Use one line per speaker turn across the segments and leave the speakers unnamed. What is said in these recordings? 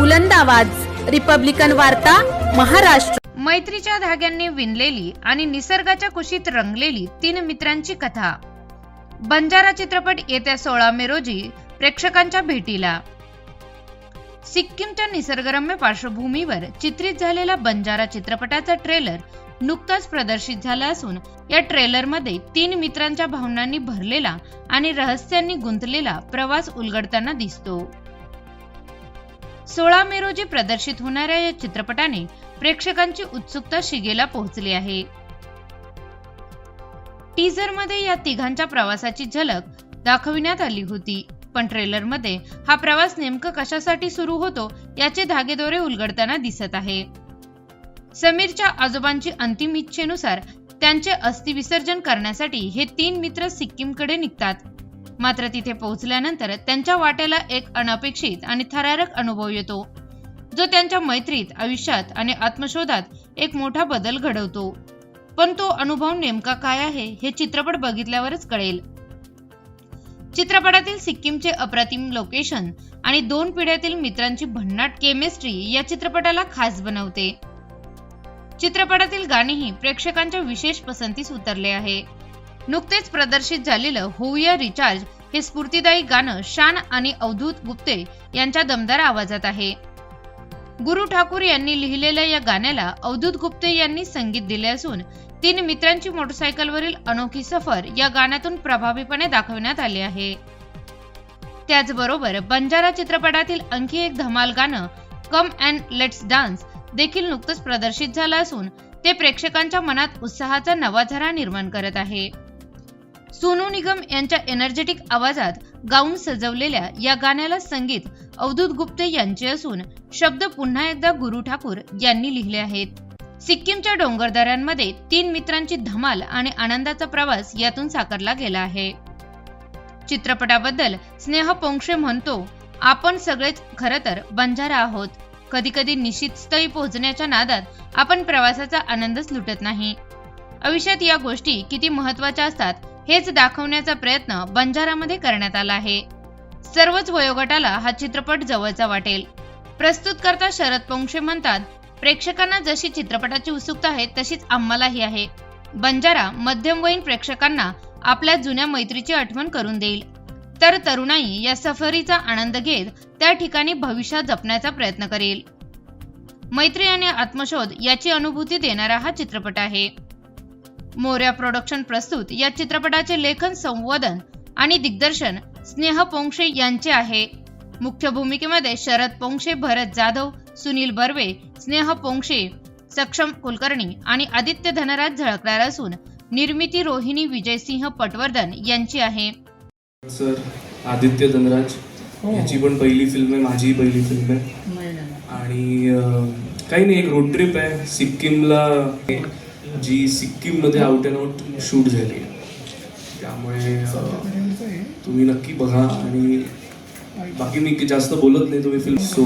बुलंद आवाज. रिपब्लिकन वार्ता महाराष्ट्र.
मैत्रीच्या धाग्यांनी विणलेली आणि निसर्गाच्या कुशीत रंगलेली तीन मित्रांची कथा. बंजारा चित्रपट येत्या सोळा मे रोजी प्रेक्षकांच्या भेटीला. सिक्कीमच्या निसर्गरम्य पार्श्वभूमीवर चित्रित झालेला बंजारा चित्रपटाचा ट्रेलर नुकताच प्रदर्शित झाला असून या ट्रेलरमध्ये तीन मित्रांच्या भावनांनी भरलेला आणि रहस्यांनी गुंतलेला प्रवास उलगडताना दिसतो. सोळा मे रोजी प्रदर्शित होणाऱ्या या चित्रपटाने प्रेक्षकांची उत्सुकता शिगेला पोहोचली आहे. टीझरमध्ये या तिघांच्या प्रवासाची झलक दाखविण्यात आली होती. पण ट्रेलरमध्ये हा प्रवास नेमकं कशासाठी सुरू होतो याचे धागेदोरे उलगडताना दिसत आहे. समीरच्या आजोबांची अंतिम इच्छेनुसार त्यांचे अस्थि विसर्जन करण्यासाठी हे तीन मित्र सिक्कीमकडे निघतात. मात्र तिथे पोहोचल्यानंतर त्यांच्या वाट्याला एक अनपेक्षित आणि थरारक अनुभव येतो जो त्यांच्या मैत्रीत आयुष्यात आणि आत्मशोधात एक मोठा बदल घडवतो. पण तो अनुभव नेमका काय आहे हे चित्रपट बघितल्यावरच कळेल. चित्रपटातील सिक्कीमचे अप्रतिम लोकेशन आणि दोन पिढ्यातील मित्रांची भन्नाट केमिस्ट्री या चित्रपटाला खास बनवते. चित्रपटातील गाणेही प्रेक्षकांच्या विशेष पसंतीस उतरले आहे. नुकतेच प्रदर्शित झालेलं होऊया रिचार्ज हे स्फूर्तिदायी गाणं शान आणि अवधूत गुप्ते यांच्या दमदार आवाजात आहे. गुरु ठाकूर यांनी लिहिलेल्या या गाण्याला अवधूत गुप्ते यांनी संगीत दिले असून तीन मित्रांची मोटरसायकलवरील अनोखी सफर या गाण्यातून प्रभावीपणे दाखवण्यात आली आहे. त्याचबरोबर बंजारा चित्रपटातील आणखी एक धमाल गाणं कम अँड लेट्स डान्स देखील नुकतंच प्रदर्शित झालं असून ते प्रेक्षकांच्या मनात उत्साहाचा नवा झरा निर्माण करत आहे. सोनू निगम यांच्या एनर्जेटिक आवाजात गाऊन सजवलेल्या या गाण्याला संगीत अवधूत गुप्ते यांचे असून शब्द पुन्हा एकदा गुरु ठाकूर यांनी लिहिले आहेत. सिक्कीमच्या डोंगरदऱ्यांमध्ये तीन मित्रांची धमाल आणि आनंदाचा प्रवास यातून साकारला गेला आहे. चित्रपटाबद्दल स्नेह पोंक्षे म्हणतो आपण सगळेच खरं तर बंजारा आहोत. कधी कधी निश्चित स्थळी पोहोचण्याच्या नादात आपण प्रवासाचा आनंदच लुटत नाही. आयुष्यात या गोष्टी किती महत्त्वाच्या असतात हेच दाखवण्याचा प्रयत्न बंजारामध्ये करण्यात आला आहे. सर्वच वयोगटाला हा चित्रपट जवळचा वाटेल. प्रस्तुत करता शरद पोंक्षे म्हणतात प्रेक्षकांना जशी चित्रपटाची उत्सुकता आहे तशीच आम्हालाही आहे. बंजारा मध्यमवयीन प्रेक्षकांना आपल्या जुन्या मैत्रीची आठवण करून देईल. तर तरुणाई या सफरीचा आनंद घेत त्या ठिकाणी भविष्यात जपण्याचा प्रयत्न करेल. मैत्री आणि आत्मशोध याची अनुभूती देणारा हा चित्रपट आहे. मोर्या प्रोडक्शन प्रस्तुत. या चित्रपटाचे लेखन संवादन आणि दिग्दर्शन स्नेह पोंक्षे यांचे आहे. मुख्य भूमिकेमध्ये शरद पोंक्षे भरत जाधव सुनील बर्वे स्नेह पोंक्षे सक्षम कुलकर्णी आणि आदित्य धनराज झळकणार असून निर्मिती रोहिणी विजयसिंह पटवर्धन यांची आहे.
सर आदित्य धनराज याची पण पहिली फिल्म आहे माझी पहिली फिल्म आहे. आणि काही नाही एक रोड ट्रिप आहे सिक्कीमला जी सिक्कीममध्ये आउट अँड आउट शूट झाली. आहे त्यामुळे तुम्ही नक्की बघा आणि बाकी मी जास्त बोलत नाही तुम्ही film so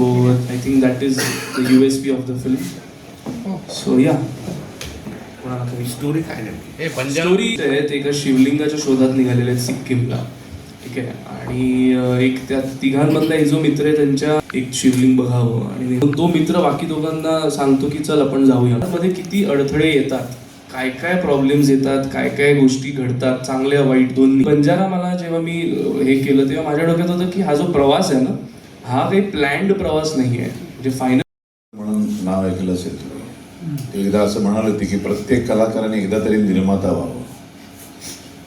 I think that is the U S P of the film so या कोणाला काही
स्टोरी काय हे
स्टोरी आहेत एका शिवलिंगाच्या शोधात निघालेले आहेत सिक्कीमला. ठीक आहे. आणि एक त्या तिघांमधला एक जो मित्र आहे त्यांच्या एक शिवलिंग बघावं आणि तो मित्र बाकी दोघांना सांगतो की चल आपण जाऊया. मध्ये किती अडथळे येतात काय काय प्रॉब्लेम्स येतात काय काय गोष्टी घडतात चांगल्या वाईट दोन्ही. बंजारा मला जेव्हा मी हे केलं तेव्हा माझ्या डोक्यात होतं की हा जो प्रवास आहे ना हा काही प्लॅन्ड प्रवास नाही आहे. म्हणजे फायनल
म्हणून नाव ऐकलं असेल. तुम्ही एकदा असं म्हणाल होते की प्रत्येक कलाकाराने एकदा तरी निर्माता व्हावं.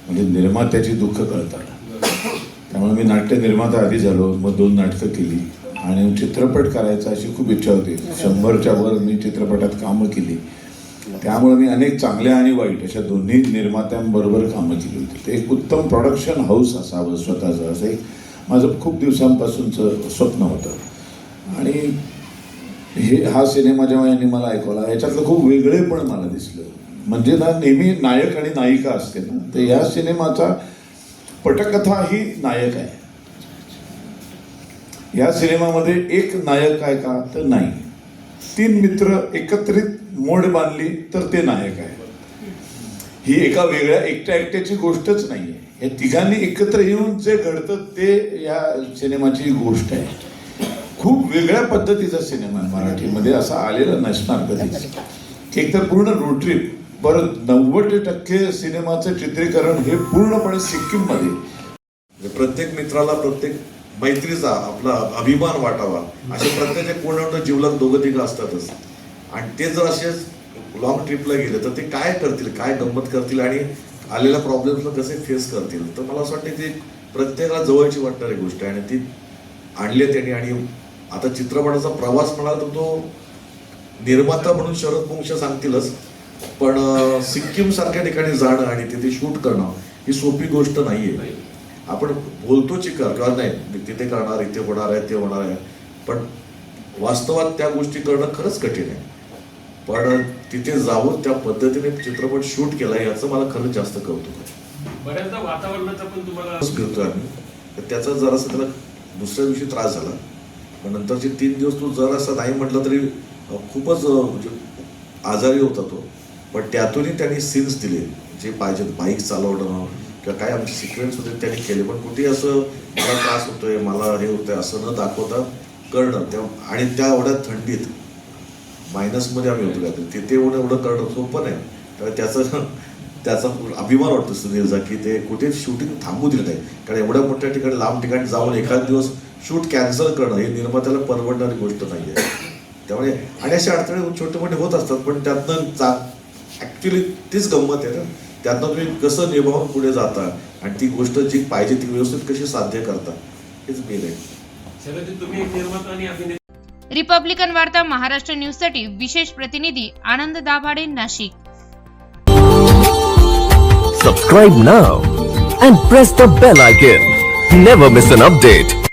म्हणजे निर्मात्याची दुःख कळतात. त्यामुळे मी नाट्य निर्माता आधी झालो मग दोन नाटकं केली. आणि चित्रपट करायचा अशी खूप इच्छा होती. शंभरच्या वर मी चित्रपटात कामं केली. त्यामुळे मी अनेक चांगल्या आणि वाईट अशा दोन्ही निर्मात्यांबरोबर कामं केली होती. ते एक उत्तम प्रोडक्शन हाऊस असावं स्वतःचं असं एक माझं खूप दिवसांपासूनचं स्वप्न होतं. आणि हे हा सिनेमा जेव्हा यांनी मला ऐकवला याच्यातलं खूप वेगळे पण मला दिसलं. म्हणजे ना नेहमी नायक आणि नायिका असते ना. तर या सिनेमाचा पटकथा ही नायक आहे. या सिनेमामध्ये एक नायक आहे का तर नाही. तीन मित्र एकत्रित मोड बांधली तर ते नायक आहे. ही एका वेगळ्या एकट्या एकट्याची गोष्टच नाही आहे या तिघांनी एकत्र येऊन जे घडतं ते या सिनेमाची गोष्ट आहे. खूप वेगळ्या पद्धतीचा सिनेमा आहे मराठीमध्ये असा आलेला नसणार कधीच. की एकतर पूर्ण रोड ट्रिप परत नव्वद टक्के सिनेमाचं चित्रीकरण हे पूर्णपणे सिक्कीममध्ये.
म्हणजे प्रत्येक मित्राला प्रत्येक मैत्रीचा आपला अभिमान वाटावा. असे प्रत्येक कोण जीवनात जीवलग दोघं तिघं असतातच. आणि ते जर असेच लॉंग ट्रिपला गेले तर ते काय करतील काय गंमत करतील आणि आलेल्या प्रॉब्लेम्सला कसे फेस करतील? तर मला असं वाटतं ती प्रत्येकाला जवळची वाटणारी गोष्ट आहे आणि ती आणली आहे त्यांनी. आणि आता चित्रपटाचा प्रवास म्हणाल तर तो निर्माता म्हणून शरद वंश सांगतीलच. पण सिक्कीम सारख्या ठिकाणी जाणं आणि तिथे शूट करणं ही सोपी गोष्ट नाहीये. आपण बोलतो चिकर किंवा नाही? तिथे करणार इथे होणार आहे ते होणार आहे. पण वास्तवात त्या गोष्टी करणं खरंच कठीण आहे. पण तिथे जाऊन त्या पद्धतीने चित्रपट शूट केला याचं मला खरंच जास्त कौतुक आहे.
बऱ्याचदा वातावरणाचा पण तुम्हाला
आम्ही. तर त्याचा जरासा त्याला दुसऱ्या दिवशी त्रास झाला. पण नंतरचे तीन दिवस तो जरासा नाही म्हटलं तरी खूपच म्हणजे आजारी होता तो. पण त्यातूनही त्यांनी सीन्स दिले. जे पाहिजे बाईक चालवणं किंवा काय आमचे सिक्वेन्स होते त्यांनी केले. पण कुठेही असं मला त्रास होतोय मला हे होतंय असं न दाखवता करणं. त्या आणि त्या एवढ्या थंडीत मायनसमध्ये आम्ही होतो काहीतरी. तिथे एवढं एवढं करणं सोपं नाही. त्यामुळे त्याचं त्याचा अभिमान वाटतो सुनीलचा की ते कुठे शूटिंग थांबू दिलं नाही. कारण एवढ्या मोठ्या ठिकाणी लांब ठिकाणी जाऊन एखाद दिवस शूट कॅन्सल करणं हे निर्मात्याला परवडणारी गोष्ट नाही आहे त्यामुळे आणि असे अडथळे छोटे मोठे होत असतात पण त्यातनं चा ॲक्च्युली तीच गंमत आहे ना त्यातनं तुम्ही कसं निभावून पुढे जाता आणि ती गोष्ट जी पाहिजे ती व्यवस्थित कशी साध्य करता हेच मेन आहे
शरद तुम्ही एक निर्माता आणि अभिनेता
रिपब्लिकन वार्ता महाराष्ट्र न्यूजसाठी विशेष प्रतिनिधी Anand Dabhade Nashik
Subscribe now and press the bell icon. Never miss an update.